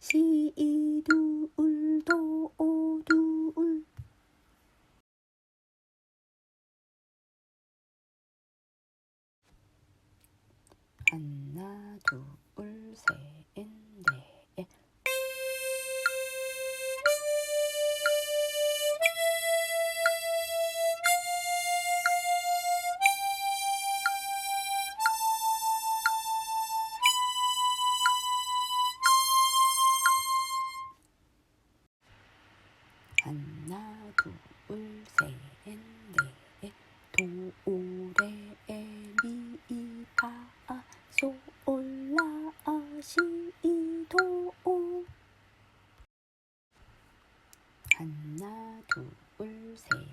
둘, 시, 둘, 하나 둘셋넷 도레 미파아 소올라 시도 하나 둘셋